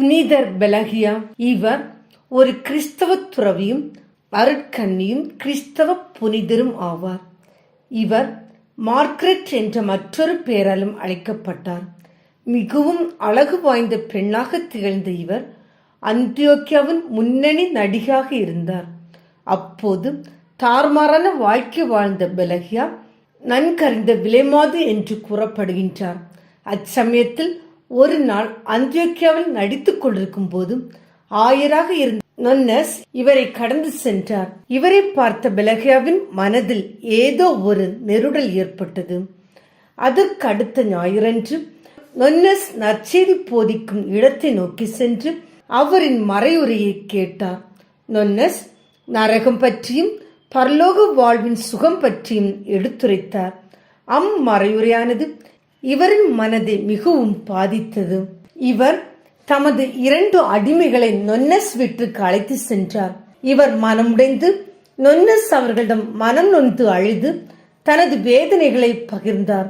புனிதர் பெலகியா இவர் ஒரு கிறிஸ்தவ துறவியும் அருட்கன்னியும் கிறிஸ்தவ புனிதரும் ஆவார். இவர் மார்க்ரெட் என்ற மற்றொரு பெயராலும் அழைக்கப்பட்டார். மிகவும் அழகு வாய்ந்த பெண்ணாக திகழ்ந்த இவர் அந்தியோக்கியாவின் முன்னணி நடிகாக இருந்தார். அப்போது தார்மாரான வாழ்க்கை வாழ்ந்த பெலகியா நன்கறிந்த விலைமாது என்று கூறப்படுகின்றார். அச்சமயத்தில் ஒரு நாள் அந்தியோக்கியாவில் நடித்துக் கொண்டிருக்கும் போது ஆயராக இருந்த நொன்னஸ் இவரை கடந்து சென்றார். இவரை பார்த்த பெலகியாவின் மனதில் ஏதோ ஒரு நெருடல் ஏற்பட்டது. அதற்கு அடுத்த ஞாயிறன்று நொன்னஸ் நற்செய்தி போதிக்கும் இடத்தை நோக்கி சென்று அவரின் மறையுரையை கேட்டார். நொன்னஸ் நரகம் பற்றியும் பரலோக வாழ்வின் சுகம் பற்றியும் எடுத்துரைத்தார். அம்மறையுரையானது இவரின் மனதை மிகவும் பாதித்தது. இவர் தமது இரண்டு அடிமைகளை நொன்னஸ் வீட்டுக்கு அழைத்து சென்றார். இவர் மனமுடைந்து நொன்னஸ் அவர்களிடம் மனம் நொந்து அழுது தனது வேதனைகளை பகிர்ந்தார்.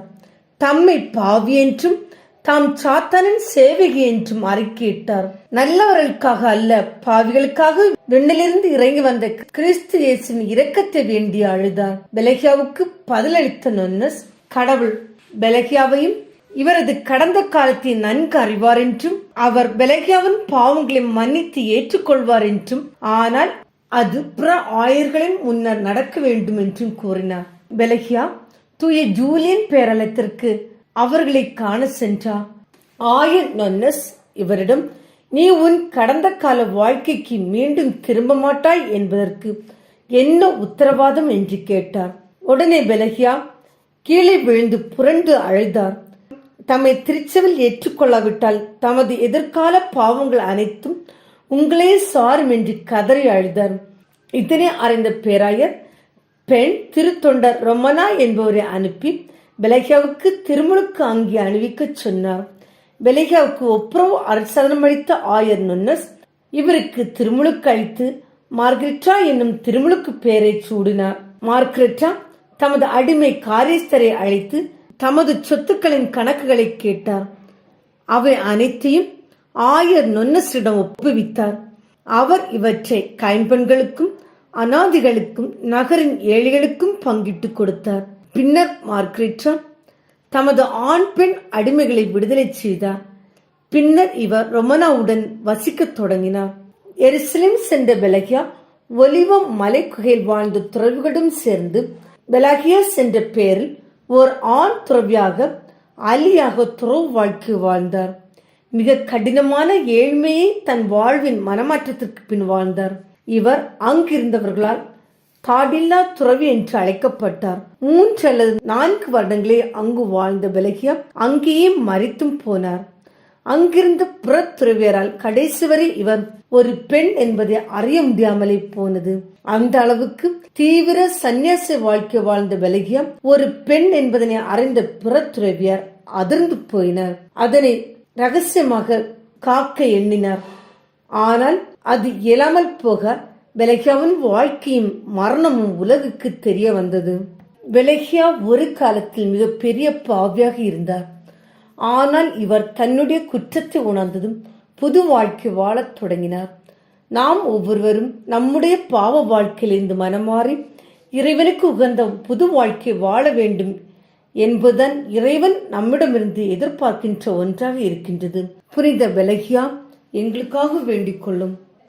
தம்மை பாவி என்றும் தாம் சாத்தானின் சேவகி என்றும் அறிக்கையிட்டார். நல்லவர்களுக்காக அல்ல பாவிகளுக்காக விண்ணிலிருந்து இறங்கி வந்த கிறிஸ்து இயேசுவின் இரக்கத்தை வேண்டி அழுதார். பெலகியாவுக்கு பதிலளித்த நொன்னஸ் கடவுள் பெலகியாவையும் இவரது கடந்த காலத்தை நன்கு அறிவார் என்றும் அவர் பெலகியாவின் பாவங்களை மன்னித்து ஏற்றுக்கொள்வார் என்றும் ஆனால் அது பிற ஆயர்களின் முன்னர் நடக்க வேண்டும் என்றும் கூறினார். பெலகியா தூய ஜூலியன் பேரலத்திற்கு அவர்களை காண சென்றார். ஆயர் நொன்னஸ் இவரிடம் நீ உன் கடந்த கால வாழ்க்கைக்கு மீண்டும் திரும்ப மாட்டாய் என்பதற்கு என்ன உத்தரவாதம்? என்று கேட்டார். உடனே பெலகியா கீழே விழுந்து புரண்டு அழுதார். தம்மை திருச்சவில் ஏற்றுக்கொள்ளாவிட்டால் தமது எதிர்கால பாவங்கள் அனைத்தும் உங்களே சாரும் என்று கதறி அழுதார். இதனை அறிந்த பேராயர் பெண் திருத்தொண்டர் ரொமனா என்பவரை அனுப்பி பெலகியாவுக்கு திருமணுக்கு அங்கே அணிவிக்க சொன்னார். பெலகியாவுக்கு ஒப்புரவு அரசனம் அளித்த ஆயர் நுன்னஸ் இவருக்கு திருமுழுக்கு அளித்து மார்கிரிட்டா என்னும் திருமுழுக்கு பெயரை சூடினார். மார்கிரிட்டா தமது அடிமை காரியஸ்தரை அழைத்து தமது சொத்துக்களின் கணக்குகளை கேட்டார். அவை அனைத்தையும் ஆயர் நொன்னஸிடம் ஒப்புவித்தார். அவர் இவற்றை கைம்பெண்களுக்கும் அனாதிகளுக்கும் நகரின் ஏழைகளுக்கும் பங்கிட்டு கொடுத்தார். பின்னர் மார்க்ரெட்டா தமது ஆண் பெண் அடிமைகளை விடுதலை செய்தார். பின்னர் இவர் ரொமனாவுடன் வசிக்கத் தொடங்கினார். எருசலேம் சென்ற பெலகியா ஒலிவம் மலை குகையில் வாழ்ந்த துறவிகளுடன் சேர்ந்து பெலாகியஸ் என்ற பெயரில் ஓர் ஆண் துறவியாக அலியாக துறவு வாழ்க்கை வாழ்ந்தார். மிக கடினமான ஏழ்மையை தன் வாழ்வின் மனமாற்றத்திற்கு பின் வாழ்ந்தார். இவர் அங்கிருந்தவர்களால் தாடில்லா துறவி என்று அழைக்கப்பட்டார். மூன்று அல்லது நான்கு வருடங்களே அங்கு வாழ்ந்த பெலகியா அங்கேயே மறித்தும் போனார். அங்கிருந்த புறத்துறவியரால் கடைசி வரை இவர் ஒரு பெண் என்பதை அறிய முடியாமலே போனது. அந்த அளவுக்கு தீவிர சந்நியாச வாழ்க்கை வாழ்ந்த பெலகியா ஒரு பெண் என்பதனை அறிந்த புறத்துறவியார் அதிர்ந்து போயினர். அதனை ரகசியமாக காக்க எண்ணினார். ஆனால் அது இயலாமல் போக பெலகியாவின் வாழ்க்கையும் மரணமும் உலகுக்கு தெரிய வந்தது. பெலகியா ஒரு காலத்தில் மிக பெரிய பாவியாக இருந்தார். ஆனால் இவர் தன்னுடைய குற்றத்தை உணர்ந்ததும் புது வாழ்க்கை வாழத் தொடங்கினார். நாம் ஒவ்வொருவரும் நம்முடைய பாவ வாழ்க்கையிலிருந்து மனமாறி இறைவனுக்கு உகந்த புது வாழ்க்கை வாழ வேண்டும் என்பதுதான் இறைவன் நம்மிடமிருந்து எதிர்பார்க்கின்ற ஒன்றாக இருக்கின்றது. புனித விலகியா எங்களுக்காக வேண்டிக் கொள்ளும்.